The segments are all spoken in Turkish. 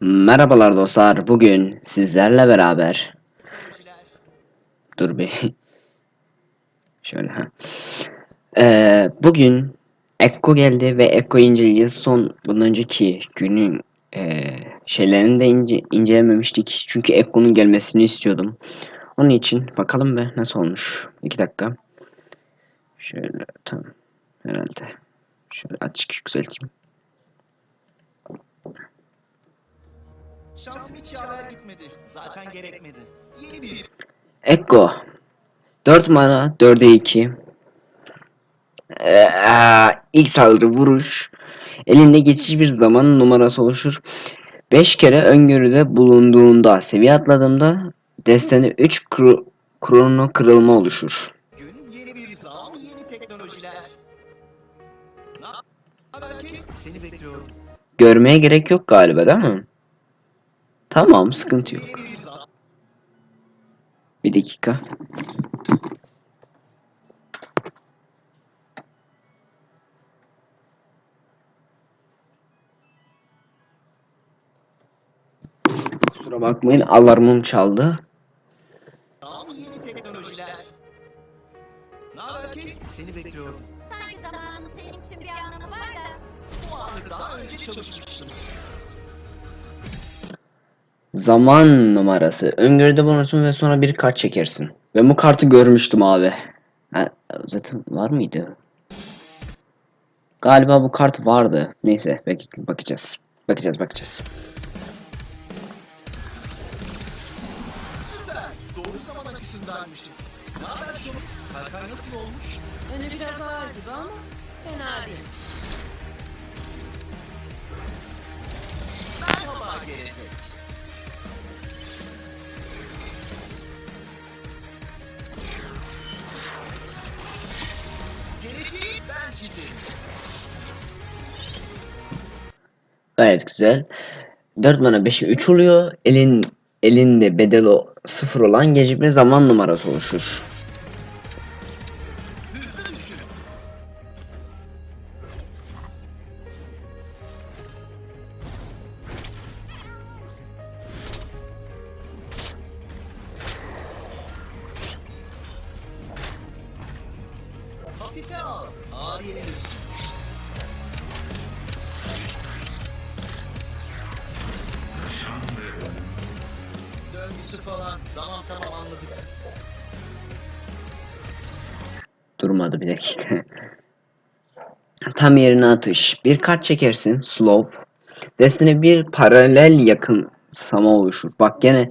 Merhabalar dostlar. Bugün sizlerle beraber dur bir şöyle ha. Ee, bugün Ekko geldi ve Ekko inceleyeceğiz. Son bundan önceki günün ee, şeylerini de ince, incelememiştik. Çünkü Ekko'nun gelmesini istiyordum. Onun için bakalım be nasıl olmuş. 2 dakika. Şöyle tam herhalde. Şöyle açık yükselteyim. Şansım hiç yaver gitmedi. Zaten gerekmedi. Yeni bir Ekko 4 mana 4'e 2 ee, ilk saldırı vuruş elinde geçici bir zaman numarası oluşur 5 kere öngörüde bulunduğunda seviye atladığımda destende 3 kro krono kırılma oluşur gün, yeni bir zaman, yeni teknolojiler. Seni bekliyorum. görmeye gerek yok galiba değil mi? Tamam sıkıntı yok bir dakika Kusura bakmayın alarmım çaldı. yeni teknolojiler. Ne haber ki? Seni bekliyorum. Sanki zamanın senin için bir anlamı var da. Bu anı daha önce çalışmıştım. Zaman numarası. Öngörüde bulunursun ve sonra bir kart çekersin. Ben bu kartı görmüştüm abi. Ha, zaten var mıydı? Galiba bu kart vardı. Neyse bak bakacağız. Bakacağız bakacağız. Süper. Doğru zaman akışındaymışız. Ne haber şu? Kalkar nasıl olmuş? Önü biraz ağır gibi ama fena değilmiş. Güzel. 4 mana 5'e 3 oluyor. Elin elinde bedeli 0 olan gecikme zaman numarası oluşur. Hafife al. Ağır yenilirsin. Döngüsü falan. Tamam tamam anladık. Durmadı bir dakika. Tam yerine atış. Bir kart çekersin. Slow. Destine bir paralel yakın sama oluşur. Bak gene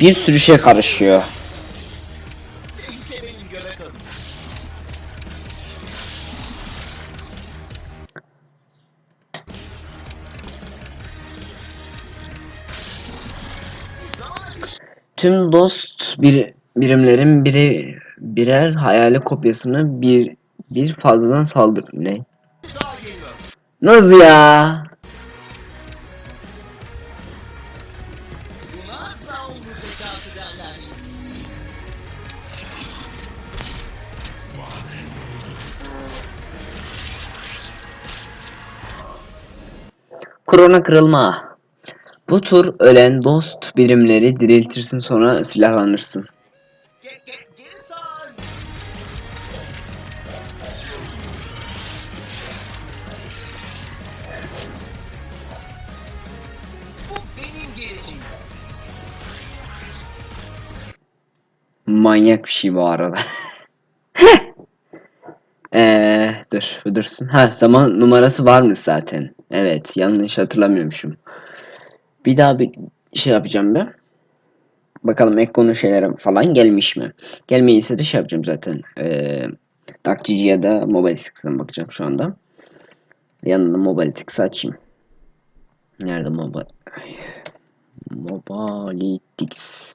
bir sürü şey karışıyor. Tüm dost bir birimlerin biri birer hayali kopyasını bir bir fazladan saldır. Ne? Nasıl ya? Krona kırılma. Bu tur ölen dost birimleri diriltirsin sonra silahlanırsın. Manyak bir şey bu arada. Eee dur dursun. Ha zaman numarası varmış zaten. Evet yanlış hatırlamıyormuşum. Bir daha bir şey yapacağım ben. Bakalım Ekko'nun şeyleri falan gelmiş mi? Gelmeyse de şey yapacağım zaten. Eee Dakçici ya da Mobiletics'ten bakacağım şu anda. Yanına Mobiletics açayım. Nerede Mobile? Mobiletics.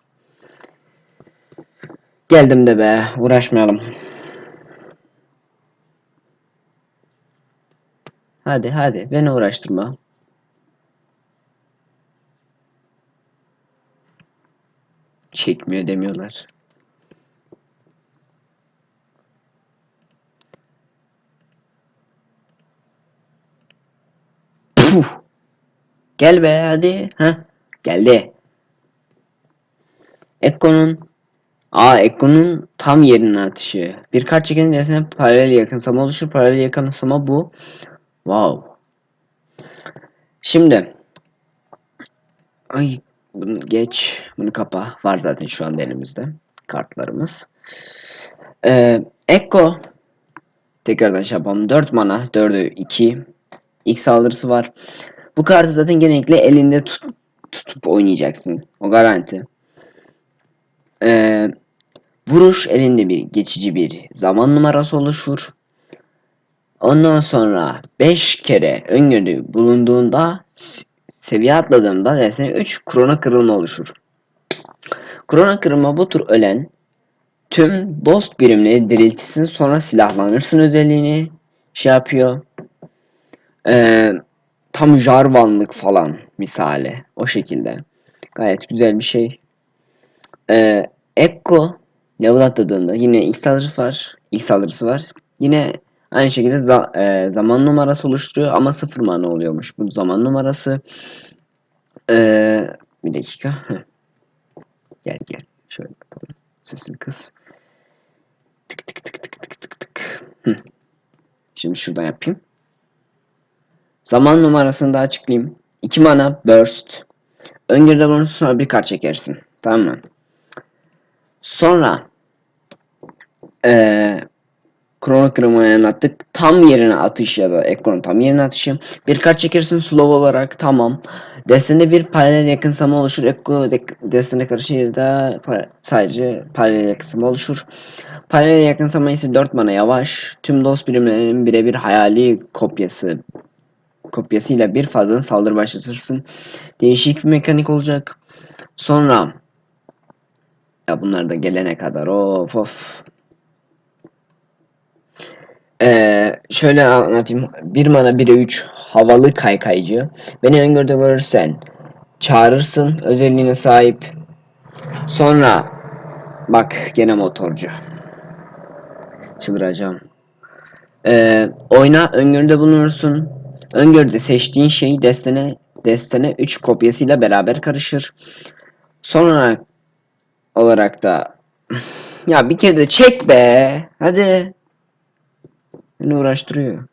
Geldim de be. Uğraşmayalım. Hadi hadi beni uğraştırma. Çekmiyor demiyorlar. Puh. Gel be hadi. Heh. Geldi. Ekko'nun Aa Ekko'nun tam yerine atışı. Bir kart çekenin dersine paralel yakınsama oluşur. Paralel yakınsama bu. Wow. Şimdi Ay bunu geç. Bunu kapa. Var zaten şu anda elimizde. Kartlarımız. Ee, Ekko Tekrardan şey yapalım. 4 mana. 4'ü 2. İlk saldırısı var. Bu kartı zaten genellikle elinde tut, tutup oynayacaksın. O garanti. Ee, vuruş elinde bir geçici bir zaman numarası oluşur. Ondan sonra 5 kere öngörü bulunduğunda seviye atladığında dersine 3 krona kırılma oluşur. Krona kırılma bu tür ölen tüm dost birimleri diriltirsin sonra silahlanırsın özelliğini şey yapıyor. Ee, tam Jarvanlık falan misali o şekilde. Gayet güzel bir şey. Ee, Ekko level atladığında yine ilk saldırısı var. İlk saldırısı var. Yine aynı şekilde za- e, zaman numarası oluşturuyor ama sıfır mana oluyormuş bu zaman numarası. Ee, bir dakika. Gel gel. Şöyle yapalım. Sesini kıs. Tık tık tık tık tık tık tık. Şimdi şuradan yapayım. Zaman numarasını da açıklayayım. 2 mana burst. Öngörüde bulunursun sonra bir kart çekersin. Tamam mı? Sonra eee Krono kırmaya anlattık. Tam yerine atış ya da ekranın tam yerine atışı. Bir kart çekersin slow olarak tamam. Destende bir paralel yakınsama oluşur. Ekko de- destene karşı da pa- sadece paralel yakınsama oluşur. Paralel yakınsama ise 4 mana yavaş. Tüm dost birimlerinin birebir hayali kopyası kopyasıyla bir fazla saldırı başlatırsın. Değişik bir mekanik olacak. Sonra ya bunlar da gelene kadar of of. Ee, şöyle anlatayım. 1 mana 1'e 3 havalı kaykaycı. Beni öngörüde görürsen çağırırsın özelliğine sahip. Sonra bak gene motorcu. Çıldıracağım. Ee, oyna öngörüde bulunursun. Öngörüde seçtiğin şey destene destene 3 kopyasıyla beraber karışır. Sonra olarak da ya bir kere de çek be. Hadi. Beni uğraştırıyor.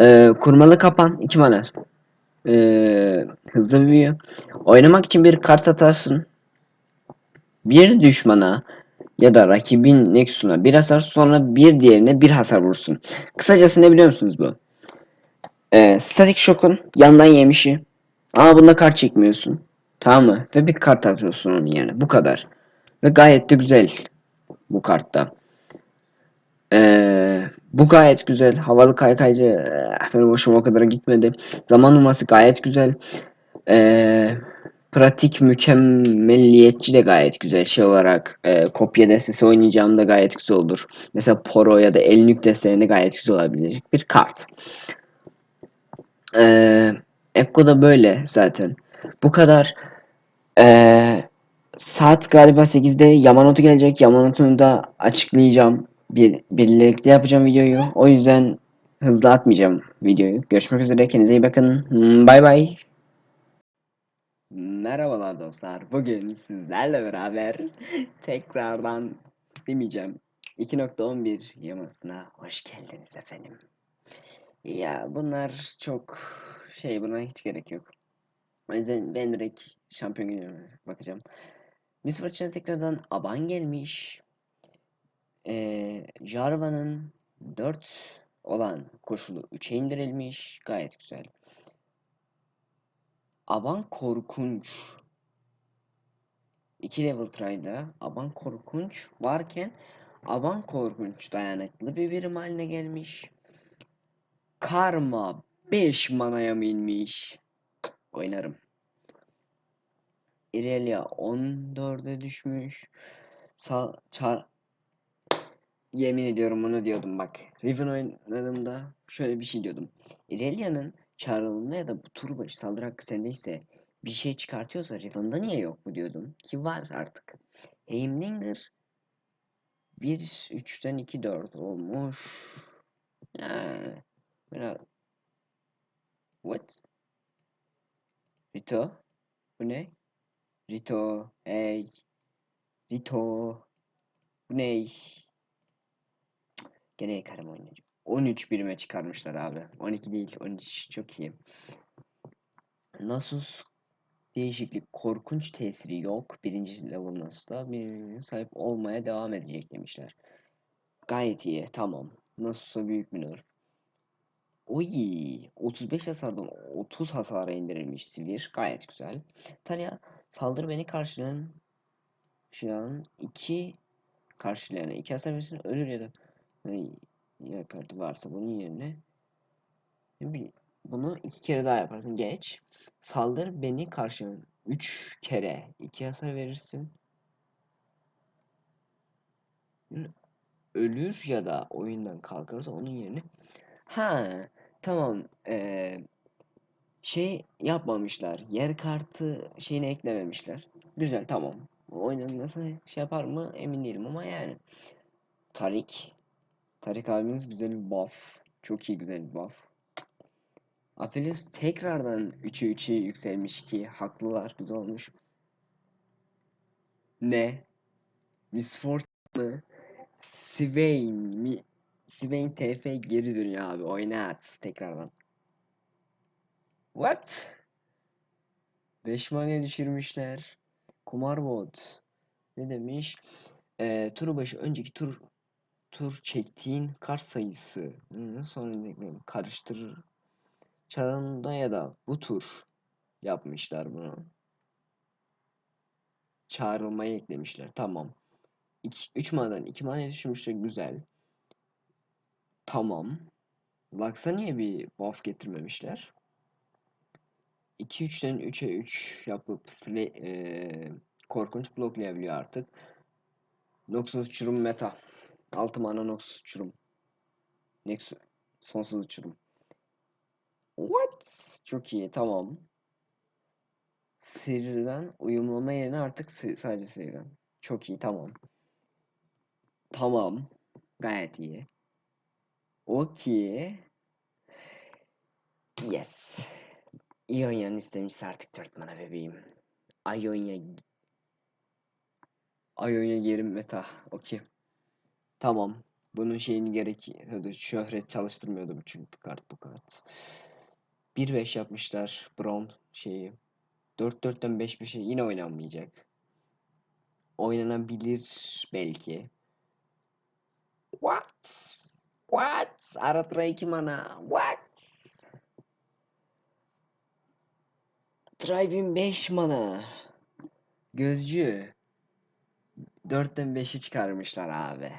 Ee, kurmalı kapan 2 mana. Ee, hızlı büyüyor. Oynamak için bir kart atarsın. Bir düşmana ya da rakibin Nexus'una bir hasar sonra bir diğerine bir hasar vursun. Kısacası ne biliyor musunuz bu? Ee, Static Shock'un yandan yemişi. Ama bunda kart çekmiyorsun. Tamam mı? Ve bir kart atıyorsun onun yerine. Bu kadar. Ve gayet de güzel. Bu kartta. Ee, bu gayet güzel. Havalı kaykaycı eh, benim hoşuma o kadar gitmedi. Zaman numarası gayet güzel. Ee, pratik mükemmelliyetçi de gayet güzel. Şey olarak e, kopya destesi oynayacağım da gayet güzel olur. Mesela Poro ya da Elnük desteğinde gayet güzel olabilecek bir kart. Ee, Ekko da böyle zaten. Bu kadar. Ee, saat galiba 8'de Yamanote gelecek. Yamanote'nu da açıklayacağım. Bir, birlikte yapacağım videoyu. O yüzden hızlı atmayacağım videoyu. Görüşmek üzere. Kendinize iyi bakın. Bay bay. Merhabalar dostlar. Bugün sizlerle beraber tekrardan demeyeceğim. 2.11 yamasına hoş geldiniz efendim. Ya bunlar çok şey buna hiç gerek yok. O yüzden ben direkt şampiyon gününe bakacağım. Miss Fortune'a tekrardan aban gelmiş. Ee, Jarvan'ın 4 olan koşulu 3'e indirilmiş. Gayet güzel. Aban korkunç. 2 level try'da Aban korkunç varken Aban korkunç dayanıklı bir birim haline gelmiş. Karma 5 manaya mı inmiş? Oynarım. Irelia 14'e düşmüş. Sağ çar Yemin ediyorum bunu diyordum bak. Riven oynadığımda şöyle bir şey diyordum. Irelia'nın çağrılığında ya da bu tur başı saldırı hakkı sendeyse bir şey çıkartıyorsa Riven'da niye yok bu diyordum. Ki var artık. Heimlinger 1 3'ten 2 4 olmuş. Yani biraz What? Rito. Bu ne? Rito. Hey. Rito. Bu ne? Gene yakarım oynayacağım. 13 birime çıkarmışlar abi. 12 değil 13 çok iyi. Nasus değişiklik korkunç tesiri yok. Birinci level Nasus'ta bir sahip olmaya devam edecek demişler. Gayet iyi tamam. Nasus'a büyük bir nerf. Oy 35 hasardan 30 hasara indirilmiş Sivir. Gayet güzel. Talia saldır beni karşılayan şu an 2 karşılayana 2 hasar verirsin ölür ya da hani ya kartı varsa bunun yerine. Bunu iki kere daha yaparsın. Geç. Saldır beni karşılayan 3 kere. 2 hasar verirsin. Ölür ya da oyundan kalkarsa onun yerine. Ha tamam. Eee, şey yapmamışlar. Yer kartı şeyini eklememişler. Güzel tamam. Oyunun nasıl şey yapar mı? Emin değilim ama yani. Tarik Tarik abimiz güzel bir buff çok iyi güzel bir buff Aphelios tekrardan 3'e 3'e yükselmiş ki haklılar güzel olmuş ne Miss Fortune? Swain mi? Swain TF geri dönüyor abi. Oynat tekrardan. What? 5 maniye düşürmüşler. Kumarbot. Ne demiş? Ee, tur başı önceki tur tur çektiğin kart sayısı. Ekleyelim. karıştırır. Çarında ya da bu tur yapmışlar bunu. Çağrılmayı eklemişler. Tamam. 3 manadan 2 manaya düşürmüşler. Güzel. Tamam. Lux'a niye bir buff getirmemişler? 2-3'ten 3'e 3 yapıp eee, korkunç bloklayabiliyor artık. Noxus uçurum meta. 6 mana Noxus uçurum. Nexus sonsuz uçurum. What? Çok iyi tamam. Siri'den uyumlama yerine artık sadece Siri'den. Çok iyi tamam. Tamam. Gayet iyi. Okey. Yes. İonya'nın istemişse artık 4 mana bebeğim. Ionia. Ionia yerim meta. Okey. Tamam. Bunun şeyini gerekiyordu. Şöhret çalıştırmıyordu bu çünkü kart bu kart. 1-5 yapmışlar. Brown şeyi. 4-4'ten 5 bir yine oynanmayacak. Oynanabilir belki. What? What? Aratra 2 mana. What? Driving 5 mana. Gözcü. 4'ten 5'i çıkarmışlar abi.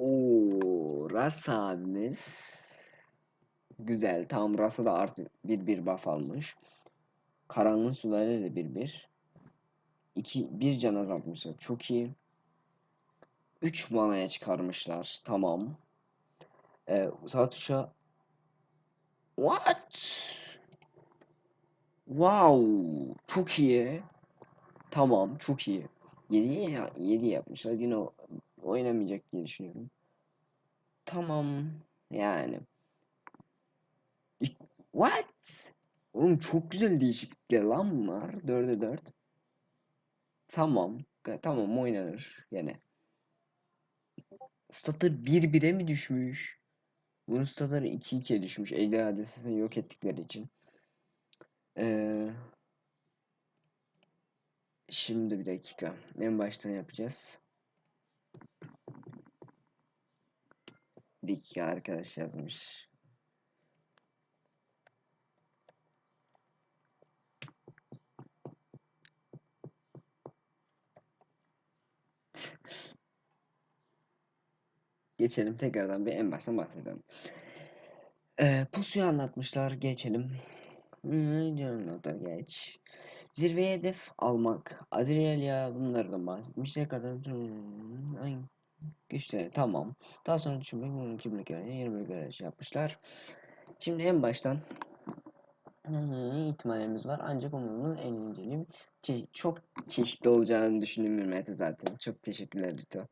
Oo, Ras abimiz. Güzel. Tamam Ras'a da artı 1-1 buff almış. Karanlığın suları da 1-1. 2 1 can azaltmışlar. Çok iyi. 3 manaya çıkarmışlar. Tamam. Ee, sağ tuşa What? Wow, çok iyi. Tamam, çok iyi. 7 ya 7 yapmışlar. Yine o- oynamayacak diye düşünüyorum. Tamam. Yani. What? Oğlum çok güzel değişiklikler lan bunlar. 4'e 4. Tamam. Tamam oynanır gene. Statı 1-1'e mi düşmüş? Bunun statları 2-2'ye düşmüş. Ejderha destesini yok ettikleri için. Ee, şimdi bir dakika. En baştan yapacağız. Dakika arkadaş yazmış. Geçelim tekrardan bir en baştan bahsedelim. Ee, pusuyu anlatmışlar. Geçelim. Nota geç. Zirveye hedef almak. Azrael ya bunlardan bahsetmiş. Tekrardan güçleri tamam. Daha sonra düşünmek bunun kimlik göre 20 göre şey yapmışlar. Şimdi en baştan ihtimallerimiz var. Ancak umurumuz en inceleyim. Çe- çok çeşitli olacağını düşündüğüm bir zaten. Çok teşekkürler Rito.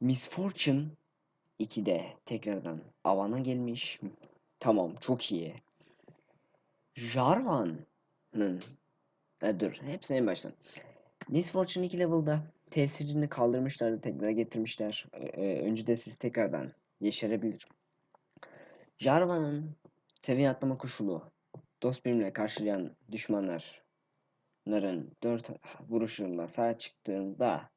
Miss Fortune 2'de tekrardan Avan'a gelmiş. Tamam çok iyi. Jarvan'ın e, dur hepsine en baştan. Miss Fortune 2 level'da tesirini kaldırmışlardı tekrar getirmişler. E, e, öncede siz tekrardan yeşerebilir. Jarvan'ın seviye atlama koşulu dost birimle karşılayan düşmanların 4 vuruşunda sağ çıktığında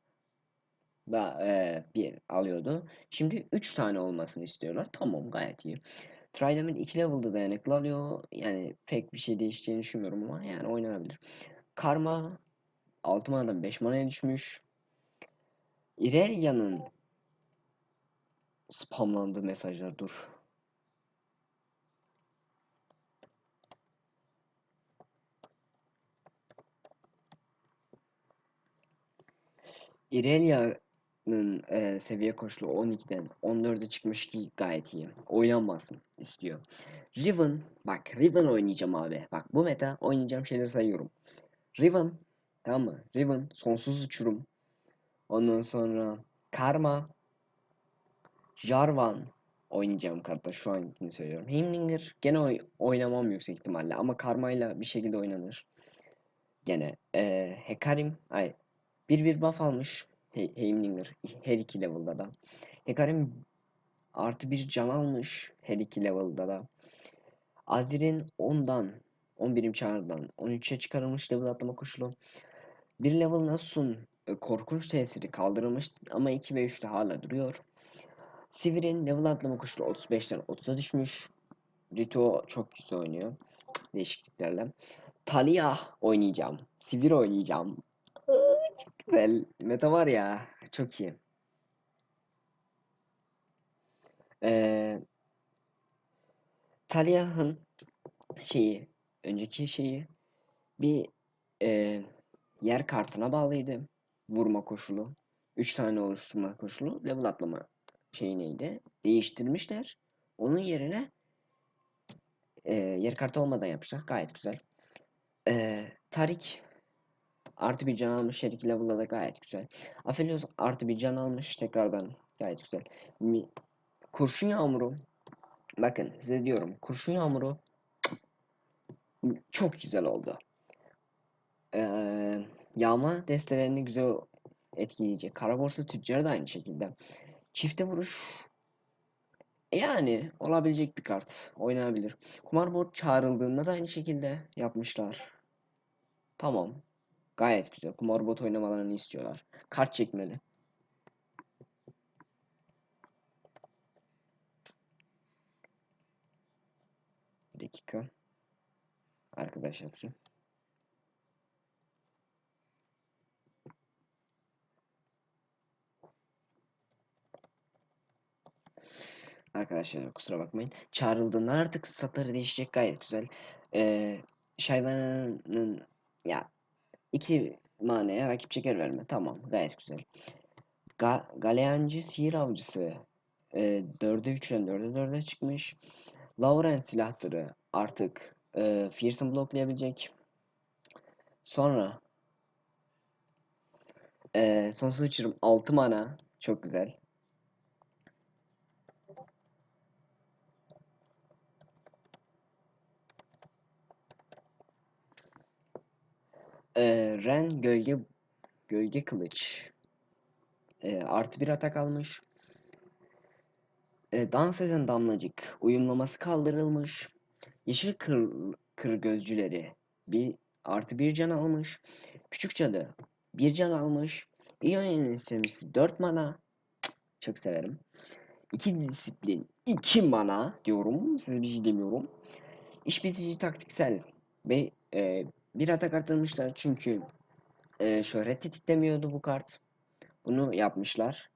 da e, bir alıyordu. Şimdi 3 tane olmasını istiyorlar. Tamam gayet iyi. Tridamir 2 level'da dayanıklı alıyor. Yani pek bir şey değişeceğini düşünmüyorum ama yani oynanabilir. Karma 6 manadan 5 manaya düşmüş. Irelia'nın spamlandığı mesajlar dur. Irelia'nın e, seviye koşulu 12'den 14'e çıkmış ki gayet iyi. Oynanmasın istiyor. Riven, bak Riven oynayacağım abi. Bak bu meta oynayacağım şeyleri sayıyorum. Riven, tamam mı? Riven, sonsuz uçurum. Ondan sonra Karma, Jarvan oynayacağım kartta şu ankini söylüyorum. Heimlinger gene oy oynamam yüksek ihtimalle ama Karma'yla bir şekilde oynanır. Gene ee, Hekarim, ay bir bir buff almış He Heimlinger her iki level'da da. Hekarim artı bir can almış her iki level'da da. Azir'in 10'dan 11'im çağrıdan 13'e çıkarılmış level atlama koşulu. Bir level Nasus'un e, korkunç tesiri kaldırılmış ama 2 ve 3'te hala duruyor. Sivir'in level atlama koşulu 35'ten 30'a düşmüş. Rito çok güzel oynuyor. Değişikliklerle. Talia oynayacağım. Sivir oynayacağım. Çok güzel. Meta var ya. Çok iyi. Ee, Talia'nın şeyi önceki şeyi bir e, yer kartına bağlıydı. Vurma koşulu. 3 tane oluşturma koşulu. Level atlama şeyi neydi? Değiştirmişler. Onun yerine e, yer kartı olmadan yapmışlar. Gayet güzel. E, Tarik artı bir can almış. Her iki level'da da gayet güzel. Aphelios artı bir can almış. Tekrardan gayet güzel. Mi, kurşun yağmuru. Bakın size diyorum. Kurşun yağmuru çok güzel oldu. Ee, yağma destelerini güzel etkileyecek. Kara borsa tüccarı da aynı şekilde. Çifte vuruş yani olabilecek bir kart. Oynanabilir. Kumar board çağrıldığında da aynı şekilde yapmışlar. Tamam. Gayet güzel. Kumar bot oynamalarını istiyorlar. Kart çekmeli. Bir dakika. Arkadaş atayım. Arkadaşlar kusura bakmayın. Çağrıldığında artık statları değişecek gayet güzel. Ee, Shyvana'nın ya iki manaya rakip çeker verme. Tamam gayet güzel. Ga Galeancı sihir avcısı e, 4'e 3'den 4'e 4'e çıkmış. Laurent silahları artık e, Fearsome bloklayabilecek. Sonra e, sonsuz uçurum 6 mana. Çok güzel. Ee, Ren gölge gölge kılıç Ee, artı bir atak almış. Ee, dans eden damlacık uyumlaması kaldırılmış. Yeşil kır, kır gözcüleri bir artı bir can almış. Küçük cadı bir can almış. İyon'un istemcisi 4 mana. Çok severim. 2 disiplin 2 mana diyorum. Size bir şey demiyorum. İş bitici taktiksel ve bir atak arttırmışlar çünkü e, şöhret tetiklemiyordu bu kart. Bunu yapmışlar.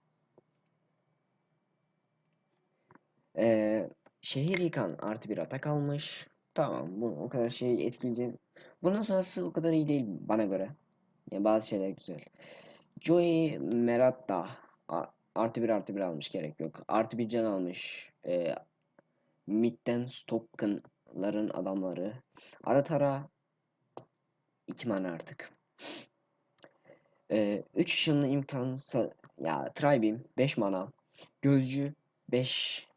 E, şehir yıkan artı bir atak almış. Tamam bu o kadar şey etkileyici. Bundan sonrası o kadar iyi değil bana göre. Yani bazı şeyler güzel. Joey Meratta artı bir artı bir almış gerek yok. Artı bir can almış. E, Midden Stocken'ların adamları. Aratara 2 mana artık. 3 ee, ışınlı imkansa ya Tribeam 5 mana. Gözcü 5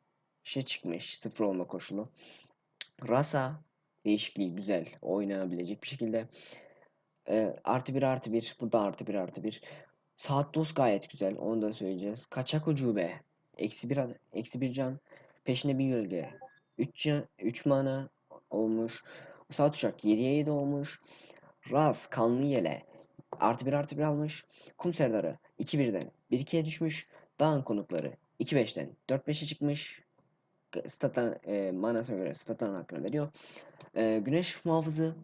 şey çıkmış. 0 olma koşulu. Rasa Değişikliği güzel. Oynanabilecek bir şekilde. Ee, artı bir artı bir. Burada artı bir artı bir. Saat dos gayet güzel. Onu da söyleyeceğiz. Kaçak ucube. Eksi bir, ad- eksi bir can. Peşine bir gölge. 3 can, 3 mana olmuş. Saat uçak 7'ye 7 olmuş. Raz kanlı yele. Artı bir artı bir almış. Kum serdarı 2-1'den 1-2'ye düşmüş. Dağın konukları 2-5'ten 4-5'e çıkmış. Stat'tan e, manasına göre stat'tan hakkını veriyor. E, güneş muhafızı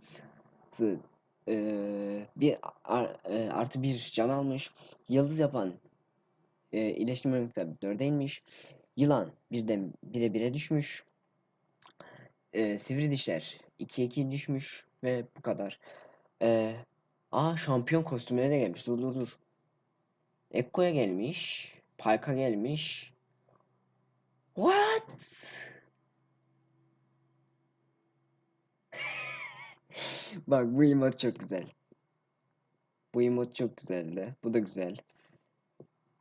e, bir ar- e, artı bir can almış. Yıldız yapan e, iyileştirme miktarı 4'e inmiş. Yılan birden 1'e 1'e düşmüş. E, sivri dişler 2'ye 2 düşmüş ve bu kadar. E, aa şampiyon kostümüne de gelmiş. Dur dur dur. Ekko'ya gelmiş. Pyke'a gelmiş. What? Bak bu emote çok güzel. Bu emote çok güzeldi. Bu da güzel.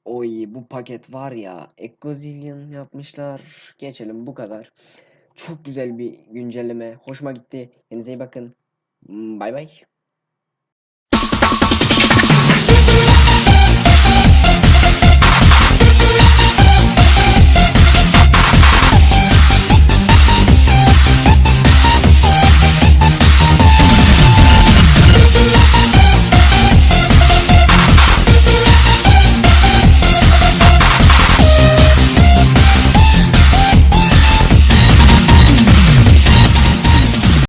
Oy bu paket var ya. Ecozillion yapmışlar. Geçelim bu kadar. Çok güzel bir güncelleme. Hoşuma gitti. Kendinize iyi bakın. Hmm, Bay bay.